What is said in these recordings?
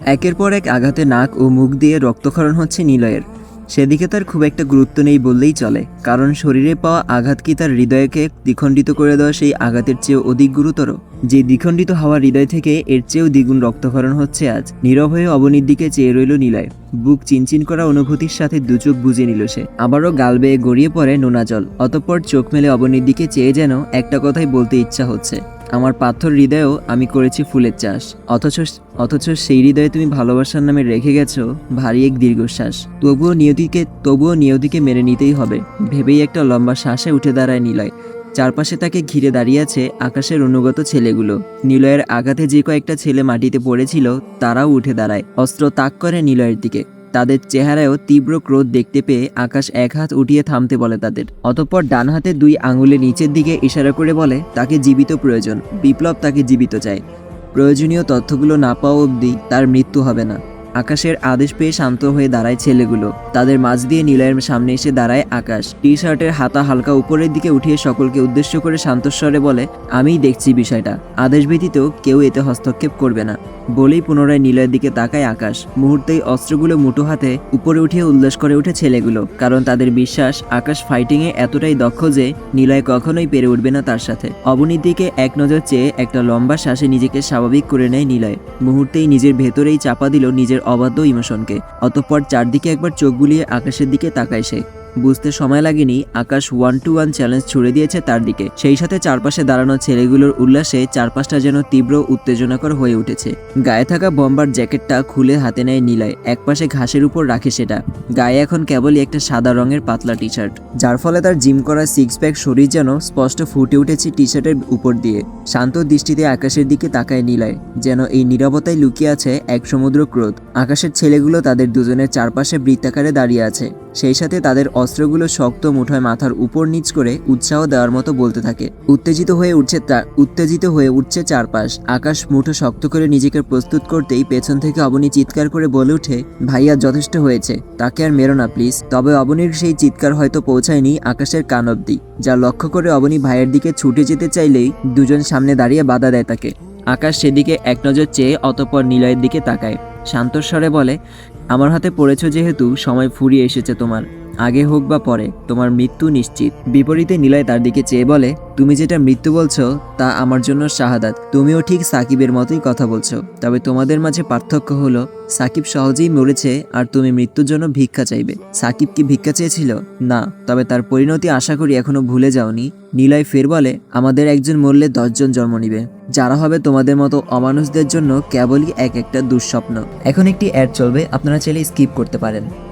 একের পর এক আঘাতে নাক ও মুখ দিয়ে রক্তক্ষরণ হচ্ছে নিলয়ের। সেদিকে তার খুব একটা গুরুত্ব নেই বললেই চলে, কারণ শরীরে পাওয়া আঘাত কি তার হৃদয়কে দ্বিখণ্ডিত করে দেওয়া সেই আঘাতের চেয়েও অধিক গুরুতর? যে দ্বিখণ্ডিত হওয়া হৃদয় থেকে এর চেয়েও দ্বিগুণ রক্তক্ষরণ হচ্ছে আজ। নীরব হয়ে অবনীর দিকে চেয়ে রইল নিলয়। বুক চিনচিন করা অনুভূতির সাথে দুচোখ বুঝে নিল সে। আবারও গাল বেয়ে গড়িয়ে পড়ে নোনা জল। অতঃপর চোখ মেলে অবনীর দিকে চেয়ে যেন একটা কথাই বলতে ইচ্ছা হচ্ছে। আমার পাথর হৃদয়েও আমি করেছি ফুলের চাষ। অথচ অথচ সেই হৃদয়ে তুমি ভালোবাসার নামে রেখে গেছো ভারী এক দীর্ঘশ্বাস। তবুও নিয়তিকে তবুও নিয়তিকে মেনে নিতেই হবে। ভেবেই একটা লম্বা শ্বাসে উঠে দাঁড়ায় নিলয়। চারপাশে তাকে ঘিরে দাঁড়িয়ে আছে আকাশের অনুগত ছেলেগুলো। নিলয়ের আঘাতে যে কয়েকটা ছেলে মাটিতে পড়েছিল, তারাও উঠে দাঁড়ায়। অস্ত্র তাক করে নিলয়ের দিকে। তাদের চেহারায়ও তীব্র ক্রোধ দেখতে পেয়ে আকাশ এক হাত উঠিয়ে থামতে বলে তাদের। অতঃপর ডান হাতে দুই আঙুলে নিচের দিকে ইশারা করে বলে, তাকে জীবিত প্রয়োজন। বিপ্লব তাকে জীবিত চায়। প্রয়োজনীয় তথ্যগুলো না পাওয়া অবধি তার মৃত্যু হবে না। আকাশের আদেশ পেয়ে শান্ত হয়ে দাঁড়ায় ছেলেগুলো। তাদের মাঝ দিয়ে নিলয়ের সামনে এসে দাঁড়ায় আকাশ। টি শার্টের হাতা হালকা উপরের দিকে উঠিয়ে সকলকে উদ্দেশ্য করে শান্তস্বরে বলে, আমিই দেখছি বিষয়টা। আদেশ ব্যতীত কেউ এতে হস্তক্ষেপ করবে না। বলেই পুনরায় নিলয়ের দিকে তাকায় আকাশ। মুহূর্তেই অস্ত্রগুলো মুঠো হাতে উপরে উঠিয়ে উল্লাস করে উঠে ছেলেগুলো। কারণ তাদের বিশ্বাস, আকাশ ফাইটিংয়ে এতটাই দক্ষ যে নিলয় কখনোই পেরে উঠবে না তার সাথে। অবনীর দিকে এক নজর চেয়ে একটা লম্বা শ্বাসে নিজেকে স্বাভাবিক করে নেয় নিলয়। মুহূর্তেই নিজের ভেতরেই চাপা দিল নিজের অবাধ্য ইমোশনকে অতঃপর চারদিকে একবার চোখ বুলিয়ে আকাশের দিকে তাকায় সে। বুঝতে সময় লাগেনি, Akash one to one challenge ছুড়ে দিয়েছে তার দিকে। সেই সাথে চারপাশে দাঁড়ানো ছেলেগুলোর উল্লাসে চারপাশটা যেন তীব্র উত্তেজনাকর হয়ে উঠেছে। গায়ে থাকা বম্বার জ্যাকেটটা খুলে হাতে নেয় নিলয়। একপাশে ঘাসের উপর রাখে সেটা। গায়ে এখন কেবলই একটা সাদা রঙের পাতলা টি শার্ট যার ফলে তার জিম করা সিক্স প্যাক শরীর যেন স্পষ্ট ফুটে উঠেছে টি শার্টের উপর দিয়ে। শান্ত দৃষ্টিতে আকাশের দিকে তাকায় নিলয়, যেন এই নীরবতায় লুকিয়ে আছে এক সমুদ্র ক্রোধ। আকাশের ছেলেগুলো তাদের দুজনের চারপাশে বৃত্তাকারে দাঁড়িয়ে আছে। সেই সাথে তাদের অস্ত্রগুলো শক্ত মুঠোয় মাথার উপর নিচ করে উৎসাহ দেওয়ার মতো বলতে থাকে। উত্তেজিত হয়ে উঠছে তা- উত্তেজিত হয়ে উঠছে চারপাশ। আকাশ মুঠো শক্ত করে নিজেকে প্রস্তুত করতেই পেছন থেকে অবনী চিৎকার করে বলে উঠে ভাইয়া, যথেষ্ট হয়েছে। তাকে আর মেরো না, প্লিজ। তবে অবনীর সেই চিৎকার হয়তো পৌঁছায়নি আকাশের কান অব্দি, যা লক্ষ্য করে অবনী ভাইয়ের দিকে ছুটে যেতে চাইলেই দুজন সামনে দাঁড়িয়ে বাধা দেয় তাকে। আকাশ সেদিকে এক নজর চেয়ে অতপর নিলয়ের দিকে তাকায়। শান্তস্বরে বলে আমার হাতে পড়েছ যেহেতু সময় ফুরিয়ে এসেছে তোমার। আগে হোক বা পরে, তোমার মৃত্যু নিশ্চিত। বিপরীতে নিলয় তার দিকে চেয়ে বলে, তুমি যেটা মৃত্যু বলছো, তা আমার জন্য শাহাদাত। তুমিও ঠিক সাকিবের মতোই কথা বলছো। তবে তোমাদের মাঝে পার্থক্য হলো, সাকিব সহজেই মরেছে আর তুমি মৃত্যুর জন্য ভিক্ষা চাইবে। সাকিব কি ভিক্ষা চেয়েছিল? না। তবে তার পরিণতি আশা করি এখনও ভুলে যাওনি। নিলয় ফের বলে, আমাদের একজন মরলে দশজন জন্ম নিবে। যারা হবে তোমাদের মতো অমানুষদের জন্য কেবলই এক একটা দুঃস্বপ্ন। এখন একটি অ্যাড চলবে, আপনারা চাইলে স্কিপ করতে পারেন।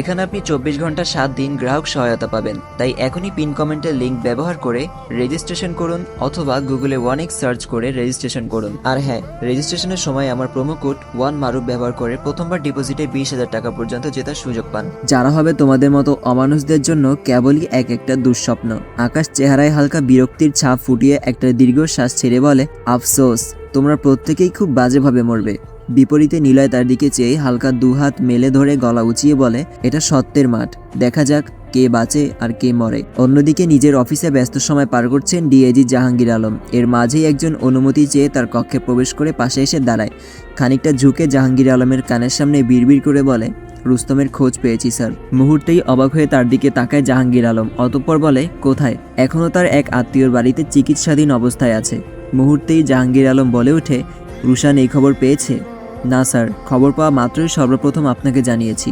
এখানে আপনি চব্বিশ ঘণ্টা সাত দিন গ্রাহক সহায়তা পাবেন। তাই এখনই পিন কমেন্টের লিঙ্ক ব্যবহার করে রেজিস্ট্রেশন করুন অথবা গুগলে ওয়ান এক্স সার্চ করে রেজিস্ট্রেশন করুন। আর হ্যাঁ রেজিস্ট্রেশনের সময় আমার প্রোমো কোড ওয়ান মারুফ ব্যবহার করে প্রথমবার ডিপোজিটে বিশ হাজার টাকা পর্যন্ত জেতার সুযোগ পান। যারা হবে তোমাদের মতো অমানুষদের জন্য কেবলই এক একটা দুঃস্বপ্ন। আকাশ চেহারায় হালকা বিরক্তির ছাপ ফুটিয়ে একটা দীর্ঘশ্বাস ছেড়ে বলে, আফসোস, তোমরা প্রত্যেকেই খুব বাজেভাবে মরবে। বিপরীতে নিলয় তার দিকে চেয়ে হালকা দুহাত মেলে ধরে গলা উঁচিয়ে বলে, এটা সত্যের মাঠ। দেখা যাক কে বাঁচে আর কে মরে। অন্যদিকে নিজের অফিসে ব্যস্ত সময় পার করছেন ডিএজি জাহাঙ্গীর আলম। এর মাঝেই একজন অনুমতি চেয়ে তার কক্ষে প্রবেশ করে পাশে এসে দাঁড়ায়। খানিকটা ঝুঁকে জাহাঙ্গীর আলমের কানের সামনে বিড়বিড় করে বলে, রুস্তমের খোঁজ পেয়েছি, স্যার। মুহূর্তেই অবাক হয়ে তার দিকে তাকায় জাহাঙ্গীর আলম। অতঃপর বলে, কোথায়? এখনও তার এক আত্মীয়র বাড়িতে চিকিৎসাধীন অবস্থায় আছে। মুহূর্তেই জাহাঙ্গীর আলম বলে ওঠে, রুশান এই খবর পেয়েছে? না, স্যার। খবর পাওয়া মাত্রই সর্বপ্রথম আপনাকে জানিয়েছি।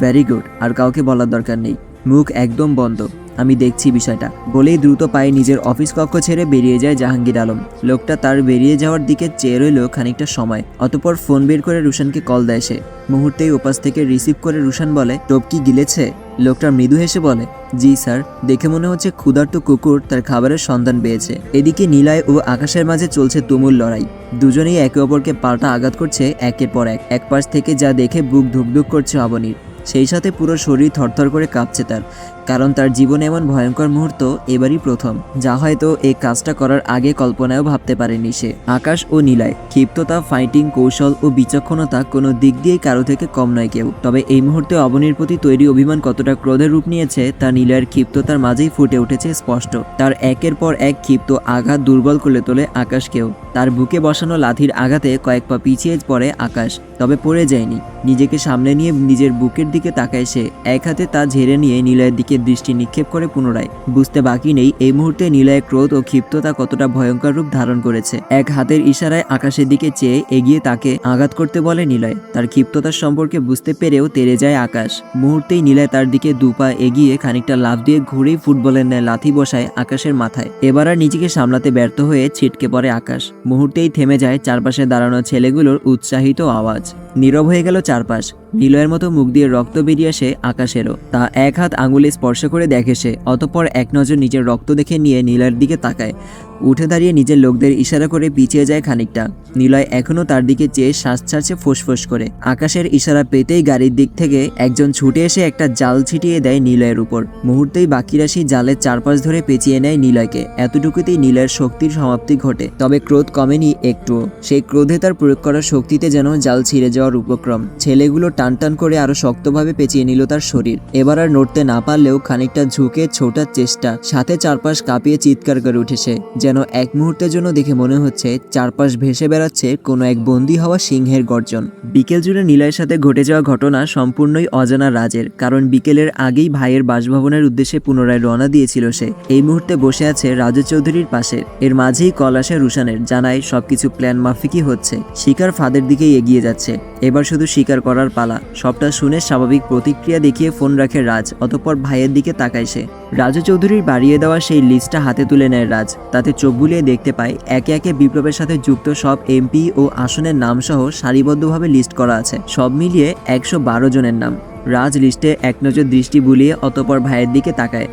ভেরি গুড, আর কাউকে বলার দরকার নেই। মুখ একদম বন্ধ। আমি দেখছি বিষয়টা। বলেই দ্রুত পায়ে নিজের অফিস কক্ষ ছেড়ে বেরিয়ে যায় জাহাঙ্গীর আলম। লোকটা তার বেরিয়ে যাওয়ার দিকে চেয়ে রইল খানিকটা সময়। অতপর ফোন বের করে রুশানকে কল দেয় সে। মুহূর্তেই ওপাশ থেকে রিসিভ করে রুশান বলে, টোপ কি গিলেছে? লোকটা মৃদু হেসে বলে, জি, স্যার। দেখে মনে হচ্ছে ক্ষুধার্ত কুকুর তার খাবারের সন্ধান পেয়েছে। এদিকে নীলায় ও আকাশের মাঝে চলছে তুমুল লড়াই। দুজনেই একে অপরকে পাল্টা আঘাত করছে একের পর এক। এক পাশ থেকে যা দেখে বুক ধুকধুক করছে অবনীর। সেই সাথে পুরো শরীর থরথর করে কাঁপছে তার। কারণ তার জীবনে এমন ভয়ঙ্কর মুহূর্ত এবারই প্রথম, যা হয়তো এই কাজটা করার আগে কল্পনায়ও ভাবতে পারেনি সে। আকাশ ও নীলায়, ক্ষিপ্ততা ফাইটিং কৌশল ও বিচক্ষণতা কোনো দিক দিয়েই কারও থেকে কম নয় কেউ। তবে এই মুহূর্তে অবনীর প্রতি তৈরি অভিমান কতটা ক্রোধের রূপ নিয়েছে, তা নীলয়ের ক্ষিপ্ততার মাঝেই ফুটে উঠেছে স্পষ্ট। তার একের পর এক ক্ষিপ্ত আঘাত দুর্বল করে তোলে আকাশকেও। তার বুকে বসানো লাথির আঘাতে কয়েক পা পিছিয়ে পড়ে আকাশ, তবে পড়ে যায়নি। নিজেকে সামনে নিয়ে নিজের বুকের দিকে তাকায় সে। এক হাতে তা ঝেড়ে নিয়ে নিলয়ের দিকে দৃষ্টি নিক্ষেপ করে পুনরায়। বুঝতে বাকি নেই, এই মুহূর্তে নিলয়ের ক্রোধ ও ক্ষিপ্ততা কতটা ভয়ঙ্কর রূপ ধারণ করেছে। এক হাতের ইশারায় আকাশের দিকে চেয়ে এগিয়ে তাকে আঘাত করতে বলে নিলয়। তার ক্ষিপ্ততার সম্পর্কে বুঝতে পেরেও তেরে যায় আকাশ। মুহূর্তেই নিলয় তার দিকে দুপা এগিয়ে খানিকটা লাফ দিয়ে ঘুরেই ফুটবলের ন্যায় লাথি বসায় আকাশের মাথায়। এবার আর নিজেকে সামলাতে ব্যর্থ হয়ে ছিটকে পড়ে আকাশ। মুহূর্তেই থেমে যায় চারপাশে দাঁড়ানো ছেলেগুলোর উৎসাহিত আওয়াজ। নীরব হয়ে গেল চারপাশ। নিলয়ের মতো মুখ দিয়ে রক্ত বেরিয়ে আসে আকাশেরও। তা এক হাত আঙুলে স্পর্শ করে দেখে সে, অতঃপর এক নজর নিজের রক্ত দেখে নিয়ে নীলয়ের দিকে তাকায়। উঠে দাঁড়িয়ে নিজের লোকদের ইশারা করে পিছিয়ে যায় খানিকটা। নিলয় এখনও তার দিকে চেয়ে শ্বাস ছাড়ছে ফোঁস করে। আকাশের ইশারা পেতেই গাড়ির দিক থেকে একজন ছুটে এসে একটা জাল ছিটিয়ে দেয় নিলয়ের উপর। মুহূর্তেই বাকি রাশি জালের চারপাশ ধরে পেঁচিয়ে নেয় নিলয়কে। এতটুকুতেই নিলয়ের শক্তির সমাপ্তি ঘটে, তবে ক্রোধ কমেনি একটুও। সেই ক্রোধে তার প্রয়োগ করা শক্তিতে যেন জাল ছিঁড়ে যাওয়ার উপক্রম। ছেলেগুলো টান টান করে আরও শক্তভাবে পেঁচিয়ে নিল তার শরীর। এবার আর নড়তে না পারলেও খানিকটা ঝুঁকে ছোটার চেষ্টা, সাথে চারপাশ কাঁপিয়ে চিৎকার করে উঠেছে, যেন এক মুহূর্তের জন্য দেখে মনে হচ্ছে চারপাশ ভেসে বেড়াচ্ছে কোনো এক বন্দী হওয়া সিংহের গর্জন। বিকেল জুড়ে নীলায়ের সাথে ঘটে যাওয়া ঘটনা সম্পূর্ণই অজানা রাজের, কারণ বিকেলের আগেই ভাইয়ের বাসভবনের উদ্দেশ্যে পুনরায় রওনা দিয়েছিল সে। এই মুহূর্তে বসে আছে রাজু চৌধুরীর পাশে। এর মাঝেই কল আসে রুশানের, জানায় সবকিছু প্ল্যান মাফিকই হচ্ছে। শিকার ফাঁদের দিকেই এগিয়ে যাচ্ছে। এবার শুধু শিকার করার পালা সবটা শুনে স্বাভাবিক প্রতিক্রিয়া দেখিয়ে ফোন রাখে রাজ, অতঃপর ভাইয়ের দিকে তাকায় সে। রাজু চৌধুরীর বাড়িয়ে দেওয়া সেই লিস্টটা হাতে তুলে নেয় রাজ। তাতে চোখ বুলিয়ে দেখতে পায়, একে একে বিপ্লবের সাথে যুক্ত সব এমপি ও আসনের নামসহ সারিবদ্ধভাবে লিস্ট করা আছে। সব মিলিয়ে একশো বারো জনের নাম। রাজ লিস্টে এক নজর দৃষ্টি বুলিয়ে অতঃপর ভাইয়ের দিকে তাকায়।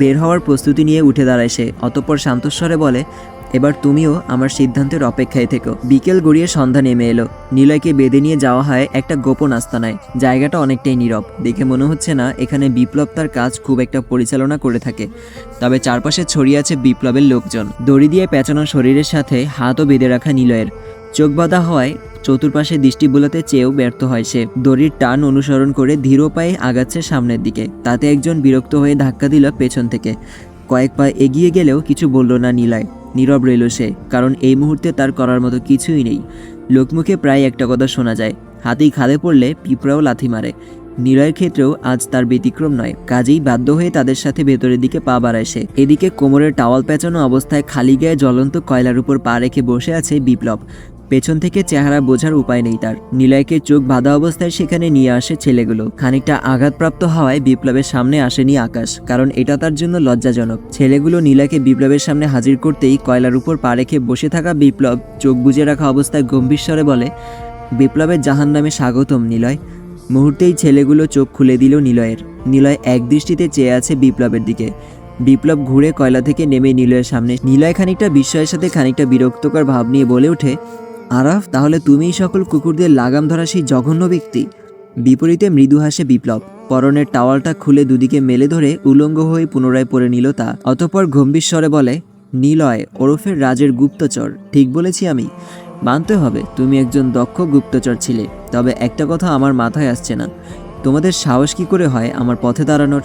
বের হওয়ার প্রস্তুতি নিয়ে উঠে দাঁড়ায় সে। অতঃপর শান্তস্বরে বলে এবার তুমিও আমার সিদ্ধান্তের অপেক্ষায় থেকো। বিকেল গড়িয়ে সন্ধ্যা নেমে এলো। নিলয়কে বেঁধে নিয়ে যাওয়া হয় একটা গোপন আস্তানায়। জায়গাটা অনেকটাই নীরব। দেখে মনে হচ্ছে না, এখানে বিপ্লব তার কাজ খুব একটা পরিচালনা করে থাকে। তবে চারপাশে ছড়িয়ে আছে বিপ্লবের লোকজন। দড়ি দিয়ে পেঁচানো শরীরের সাথে হাতও বেঁধে রাখা নিলয়ের। চোখ বাঁধা হওয়ায় চতুর্পাশে দৃষ্টি বোলাতে চেয়েও ব্যর্থ হয় সে। দড়ির টান অনুসরণ করে ধীর পায়ে আগাচ্ছে সামনের দিকে। তাতে একজন বিরক্ত হয়ে ধাক্কা দিল পেছন থেকে। কয়েক পা এগিয়ে গেলেও কিছু বলল না নীলয়। নীরব রইল সে, কারণ এই মুহূর্তে তার করার মতো কিছুই নেই। লোকমুখে প্রায় একটা কথা শোনা যায়, হাতেই খাদে পড়লে পিঁপড়াও লাথি মারে। নিলয়ের ক্ষেত্রেও আজ তার ব্যতিক্রম নয়, কাজেই বাধ্য হয়ে তাদের সাথে ভেতরের দিকে পা বাড়ায় সে। এদিকে কোমরের টাওয়াল পেঁচানো অবস্থায় খালি গায়ে জ্বলন্ত কয়লার উপর পা রেখে বসে আছে বিপ্লব। পেছন থেকে চেহারা বোঝার উপায় নেই তার। নিলয়কে চোখ বাঁধা অবস্থায় সেখানে নিয়ে আসে ছেলেগুলো। খানিকটা আঘাতপ্রাপ্ত হওয়ায় বিপ্লবের সামনে আসেনি আকাশ, কারণ এটা তার জন্য লজ্জাজনক। ছেলেগুলো নীলাকে বিপ্লবের সামনে হাজির করতেই কয়লার উপর পা রেখে বসে থাকা বিপ্লব চোখ বুজে রাখা অবস্থায় গম্ভীর স্বরে বলে, বিপ্লবের জাহান নামে স্বাগতম, নিলয়। মুহূর্তেই ছেলেগুলো চোখ খুলে দিল নিলয়ের। নিলয় এক দৃষ্টিতে চেয়ে আছে বিপ্লবের দিকে। বিপ্লব ঘুরে কয়লা থেকে নেমে নিলয়ের সামনে। নিলয় খানিকটা বিস্ময়ের সাথে খানিকটা বিরক্তকর ভাব নিয়ে বলে ওঠে আরাফ, তাহলে তুমিই সকল কুকুরদের লাগাম ধরা সেই জঘন্য ব্যক্তি? বিপরীতে মৃদু হাসে বিপ্লব। পরনের টাওয়ালটা খুলে দুদিকে মেলে ধরে উলঙ্গ হয়ে পুনরায় পরে নিল তা। অতঃপর গম্ভীর স্বরে বলে, নিলয়, ওরফের রাজের গুপ্তচর। ঠিক বলেছি আমি। মানতে হবে, তুমি একজন দক্ষ গুপ্তচর ছিলে। তবে একটা কথা আমার মাথায় আসছে না। তোমাদের সাহস কি করে হয় আমার পথে দাঁড়ানোর?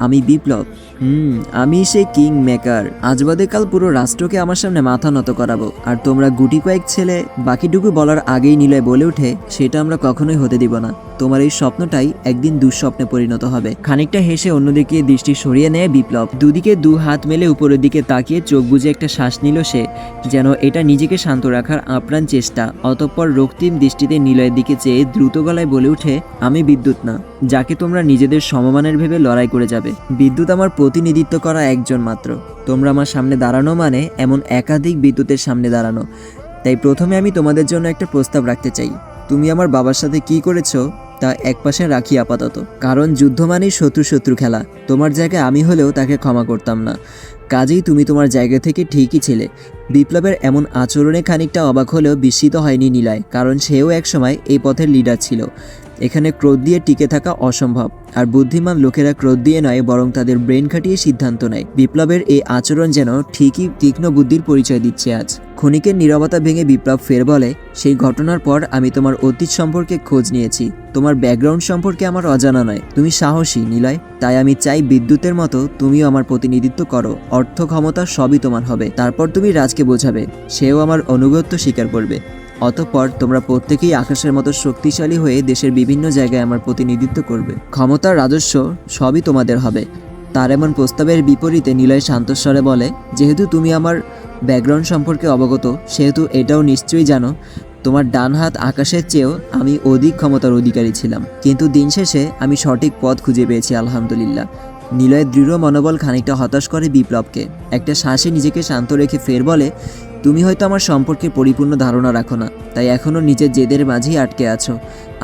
আমি বিপ্লব। হুম, আমি সেই কিং মেকার। আজ বাদে কাল পুরো রাষ্ট্রকে আমার সামনে মাথা নত করাবো। আর তোমরা গুটি কয়েক ছেলে বাকিটুকু বলার আগেই নিলয় বলে উঠে সেটা আমরা কখনোই হতে দিব না। তোমার এই স্বপ্নটাই একদিন দুঃস্বপ্নে পরিণত হবে। খানিকটা হেসে অন্যদিকে দৃষ্টি সরিয়ে নেয় বিপ্লব। দুদিকে দু হাত মেলে উপরের দিকে তাকিয়ে চোখ বুজে একটা শ্বাস নিল সে, যেন এটা নিজেকে শান্ত রাখার আপ্রাণ চেষ্টা। অতঃপর রক্তিম দৃষ্টিতে নিলয়ের দিকে চেয়ে দ্রুত গলায় বলে উঠে আমি বিদ্যুৎ না, যাকে তোমরা নিজেদের সমমানের ভেবে লড়াই করে যাবে। বিদ্যুৎ আমার প্রতিনিধিত্ব করা একজন মাত্র। তোমরা আমার সামনে দাঁড়ানো মানে এমন একাধিক বিদ্যুতের সামনে দাঁড়ানো। তাই প্রথমে আমি তোমাদের জন্য একটা প্রস্তাব রাখতে চাই। তুমি আমার বাবার সাথে কি করেছ তা একপাশে রাখি আপাতত। কারণ যুদ্ধ মানেই শত্রু শত্রু খেলা। তোমার জায়গায় আমি হলেও তাকে ক্ষমা করতাম না। কাজেই তুমি তোমার জায়গা থেকে ঠিকই ছিলে। বিপ্লবের এমন আচরণে খানিকটা অবাক হলেও বিস্মিত হয়নি নীলায়, কারণ সেও একসময় এই পথের লিডার ছিল। এখানে ক্রোধ দিয়ে টিকে থাকা অসম্ভব। আর বুদ্ধিমান লোকেরা ক্রোধ দিয়ে নয়, বরং তাদের ব্রেন খাটিয়ে সিদ্ধান্ত নেয়। বিপ্লবের এই আচরণ যেন ঠিকই তীক্ষ্ণ বুদ্ধির পরিচয় দিচ্ছে আজ। ক্ষণিকের নীরবতা ভেঙে বিপ্লব ফের বলে, সেই ঘটনার পর আমি তোমার অতীত সম্পর্কে খোঁজ নিয়েছি। তোমার ব্যাকগ্রাউন্ড সম্পর্কে আমার অজানা নয়। তুমি সাহসী, নিলয়। তাই আমি চাই বিদ্যুতের মতো তুমিও আমার প্রতিনিধিত্ব করো। অর্থ ক্ষমতা সবই তোমার হবে। তারপর তুমি রাজকে বোঝাবে। সেও আমার অনুগত্য স্বীকার করবে। অতঃপর তোমরা প্রত্যেকেই আকাশের মতো শক্তিশালী হয়ে দেশের বিভিন্ন জায়গায় আমার প্রতিনিধিত্ব করবে। ক্ষমতার রাজস্ব, সবই তোমাদের হবে। তার এমন প্রস্তাবের বিপরীতে নিলয় শান্তস্বরে বলে, যেহেতু তুমি আমার ব্যাকগ্রাউন্ড সম্পর্কে অবগত, সেহেতু এটাও নিশ্চয়ই জানো, তোমার ডান হাত আকাশের চেয়েও আমি অধিক ক্ষমতার অধিকারী ছিলাম। কিন্তু দিন শেষে আমি সঠিক পথ খুঁজে পেয়েছি, আলহামদুলিল্লাহ। নিলয়ের দৃঢ় মনোবল খানিকটা হতাশ করে বিপ্লবকে। একটা শ্বাসে নিজেকে শান্ত রেখে ফের বলে তুমি হয়তো আমার সম্পর্কে পরিপূর্ণ ধারণা রাখো না, তাই এখনও নিজের জেদের মাঝেই আটকে আছো।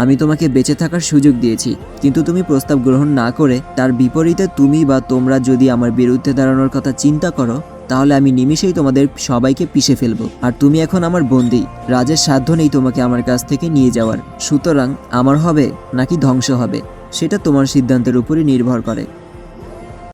আমি তোমাকে বেঁচে থাকার সুযোগ দিয়েছি, কিন্তু তুমি প্রস্তাব গ্রহণ না করে তার বিপরীতে তুমি বা তোমরা যদি আমার বিরুদ্ধে দাঁড়ানোর কথা চিন্তা করো, তাহলে আমি নিমিষেই তোমাদের সবাইকে পিষে ফেলব। আর তুমি এখন আমার বন্দি, রাজের সাধ্য নেই তোমাকে আমার কাছ থেকে নিয়ে যাওয়ার। সুতরাং আমার হবে নাকি ধ্বংস হবে, সেটা তোমার সিদ্ধান্তের উপরই নির্ভর করে।